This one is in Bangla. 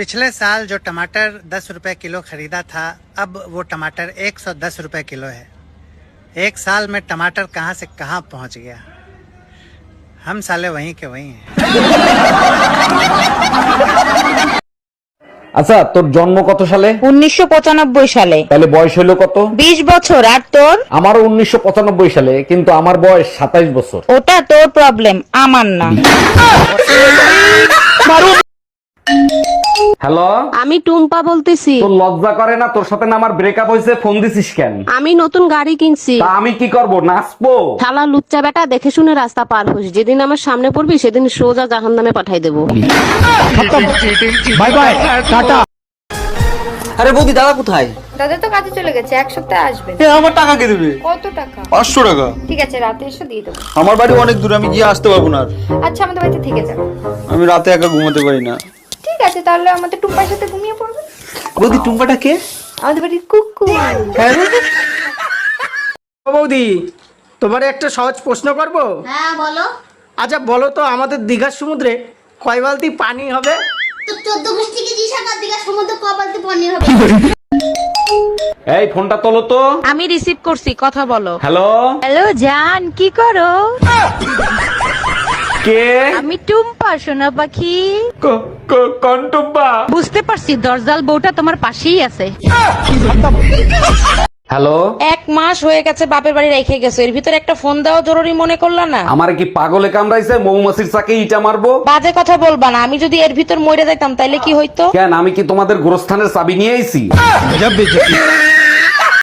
पिछले साल जो टमाटर दस रुपए किलो खरीदा था अब वो टमाटर एक सौ दस रुपए किलो है एक साल में टमाटर कहाँ से कहाँ पहुँच गया हम साले वहीं के वहीं हैं আচ্ছা তোর জন্ম কত সালে উনিশশো পঁচানব্বই সালে তাহলে বয়স হলো কত বিশ বছর আর তোর আমারও উনিশশো পঁচানব্বই সালে কিন্তু আমার বয়স সাতাইশ বছর ওটা তোর প্রবলেম আমার না হ্যালো? আমি টুম্পা বলতেছি। তোর লজ্জা করে না? তোর সাথে না আমার ব্রেকআপ হয়েছে? ফোন দিছিস কেন? আমি নতুন গাড়ি কিনছি। তা আমি কি করব? নাচবো? শালা লুচ্চা বেটা দেখে শুনে রাস্তা পার হোস। যেদিন আমার সামনে পড়বি সেদিন সোজা জাহান নামে পাঠাই দেবো। Bye bye tata. আরে বৌদি দাদা কোথায়? দাদা তো কাজে চলে গেছে এক সপ্তাহে আসবে। এ আমার টাকা কে দেবে? কত টাকা? পাঁচশো টাকা। ঠিক আছে রাতে এসে দিয়ে দেবো। আমার বাড়ি অনেক দূরে আমি গিয়ে আসতে পারব না। আচ্ছা আমাদের বাড়িতে থেকে যাবে। আমি রাতে একা ঘুমাতে পারি না। আছে তাহলে আমাদের টুম্পার সাথে ঘুমিয়ে পড়বে। বৌদি টুম্পাটা কে? আমাদের বাড়ির কুকু। ও বৌদি তোমার একটা সহজ প্রশ্ন করব? হ্যাঁ বলো। আচ্ছা বলো তো আমাদের দীঘার সমুদ্রে কয় বালতি পানি হবে? তো চোদ্দ গোষ্ঠী কেজি সাকার দিঘা সমুদ্র কপালতে পনির হবে? এই ফোনটা তোলো তো। আমি রিসিভ করছি কথা বলো। হ্যালো হ্যালো জান কি করো? কে? আমি টুম্পা সোনা পাখি। কন্টুব্বা বুঝতে পারছি দরজাল বউটা তোমার পাশেই আছে। হ্যালো? এক মাস হয়ে গেছে বাপের বাড়ি রেখে গেছো এর ভিতরে একটা ফোন দেওয়া জরুরি মনে করলা না? আমার কি পাগলে কামড়াইছে? মৌমাছির চাকে ইটা মারবো? বাজে কথা বলবা না আমি যদি এর ভিতর মরে যাইতাম তাইলে কি হইতো? কেন আমি কি তোমাদের গোরস্থানের চাবি নিয়ে আইছি?